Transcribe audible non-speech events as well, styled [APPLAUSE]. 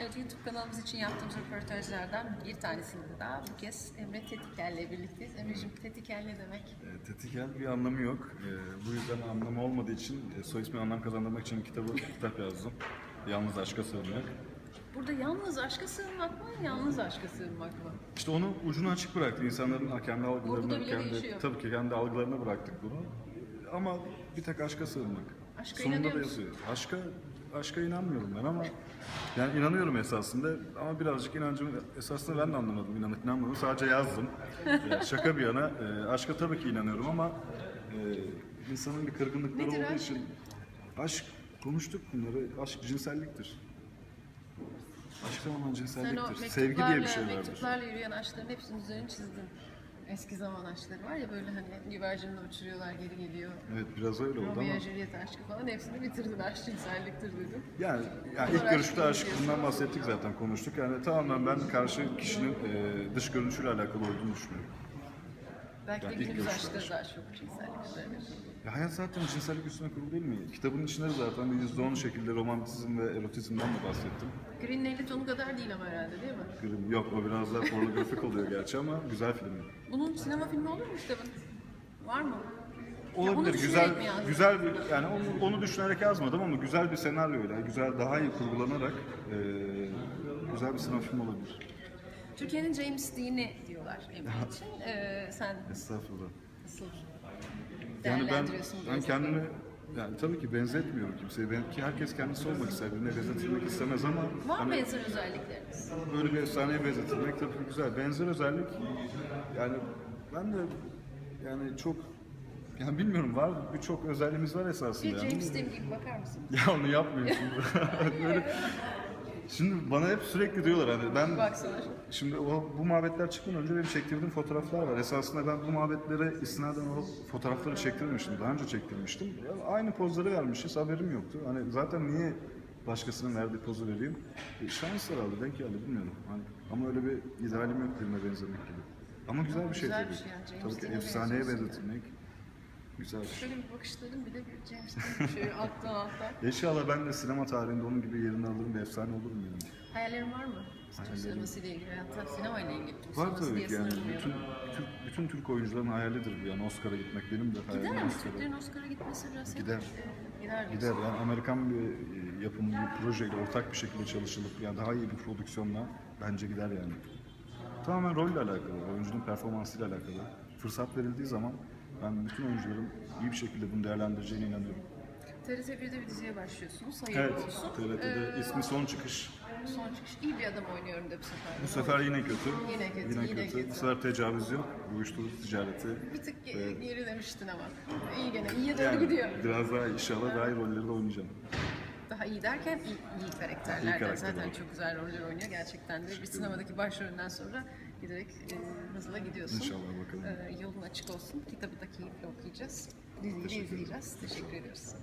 Evet, YouTube kanalımız için yaptığımız röportajlardan bir tanesinde daha bu kez Emre Tetikel'le birlikteyiz. Emre'cim Tetikel ne demek? E, Tetikel bir anlamı yok. E, bu yüzden anlamı olmadığı için e, soy ismi anlam kazandırmak için kitabı [LAUGHS] kitap yazdım. Yalnız aşka sığınmak. Burada yalnız aşka sığınmak mı, yalnız aşka sığınmak mı? İşte onu ucunu açık bıraktı. İnsanların kendi Burada bile kendi, tabii ki kendi algılarına bıraktık bunu. Ama bir tek aşka sığınmak. Aşka Sonunda inanıyor da musun? yazıyor. Aşka, aşka inanmıyorum ben ama yani inanıyorum esasında ama birazcık inancımı esasında ben de anlamadım inanıp inanmadım. Sadece yazdım. [LAUGHS] E, şaka bir yana e, aşka tabii ki inanıyorum ama e, insanın bir kırgınlıkları Nedir olduğu aşk? için aşk konuştuk bunları. Aşk cinselliktir. Aşk tamamen Sen o cinselliktir. Sevgi diye bir şey vardır. mektuplarla yürüyen aşkların hepsinin üzerine çizdin. Eski zaman aşkları var ya böyle hani güvercinle uçuruyorlar geri geliyor. Evet biraz öyle oldu ama. Romeo Juliet aşkı falan hepsini bitirdin aşk cinselliktir dedin. Yani, yani ilk görüşte aşk bundan bahsettik zaten konuştuk. Yani tamamen ben karşı kişinin e, dış görünüşüyle alakalı olduğunu düşünüyorum. Belki de ilk günümüz aşkları daha çok cinsellik üzerine. Ya hayat zaten cinsellik üstüne kurulu değil mi? Kitabın içinde de zaten bir %10 şekilde romantizm ve erotizmden de bahsettim. Green Leyli tonu kadar değil ama herhalde değil mi? Grim, yok o biraz daha pornografik oluyor gerçi ama güzel film. Bunun sinema filmi olur mu kitabın? Var mı? onu Olabilir düşünerek güzel mi yazdın? güzel bir yani onu, onu düşünerek yazmadım ama güzel bir senaryoyla güzel daha iyi kurgulanarak e, güzel bir sinema filmi olabilir. Türkiye'nin James Dean'i diyorlar Emre için. Ee, sen Estağfurullah. nasıl Yani ben, değerlendiriyorsun bu ben özelliği? kendimi yani tabii ki benzetmiyorum kimseye. Ben, ki herkes kendisi olmak ister, birine benzetilmek istemez ama Var mı hani benzer özellikleriniz? böyle bir efsaneye benzetilmek tabii ki güzel. Benzer özellik yani ben de yani çok yani bilmiyorum var birçok özelliğimiz var esasında. Bir yani. James Dean gibi bakar mısın? Ya onu yapmıyorsun. [LAUGHS] Böyle, şimdi bana hep sürekli diyorlar hani ben Baksana. Şimdi o bu muhabbetler çıkmadan önce benim çektirdiğim fotoğraflar var. Esasında ben bu muhabbetlere istinaden o fotoğrafları çektirmemiştim. Daha önce çektirmiştim. Ya aynı pozları vermişiz. Haberim yoktu. Hani zaten niye başkasının verdiği pozu vereyim? E, şans herhalde. Denk geldi bilmiyorum. Hani, ama öyle bir idealim yok birine benzemek gibi. Ama güzel bir şey Güzel tabii. bir şey yani. James tabii ki efsaneye benzetilmek güzel şey. Şöyle bir bakışların bile bir James Dean şöyle alttan alttan. [LAUGHS] İnşallah ben de sinema tarihinde onun gibi yerini alırım ve efsane olurum yani. Hayallerin var mı? Türk sinemasıyla ilgili, hatta sinema ile ilgili. Türk Var tabii ki yani bütün, bütün, bütün Türk oyuncuların hayalidir bu yani Oscar'a gitmek benim de hayalim Gider mi? Oscar'a. Türklerin Oscar'a gitmesi biraz Gider. Gider diyorsun. Gider yani Amerikan bir e, yapımı bir projeyle ortak bir şekilde çalışılıp yani daha iyi bir prodüksiyonla bence gider yani. Tamamen rolle alakalı, oyuncunun performansıyla alakalı. Fırsat verildiği zaman ben bütün oyuncuların iyi bir şekilde bunu değerlendireceğine inanıyorum. TRT 1'de bir diziye başlıyorsunuz. Hayırlı Evet, olsun. TRT'de Ee, ismi Son Çıkış. son çıkış. İyi bir adam oynuyorum de bu sefer. Bu sefer yine kötü. Yine kötü, yine kötü. Bu sefer tecavüz yok, uyuşturucu ticareti. Bir tık ge- gerilemiştin ama. İyi gene, iyiye doğru Yani gidiyor. biraz daha inşallah daha iyi rolleri de oynayacağım. Daha iyi derken iyi, iyi karakterler. İyi karakter Zaten olur. çok güzel roller oynuyor gerçekten de. Bir sinemadaki başrolünden sonra giderek e, hızla gidiyorsun. İnşallah bakalım. E, yolun açık olsun. Kitabı da keyifle okuyacağız. Diziyi de izleyeceğiz. Teşekkür ediyoruz.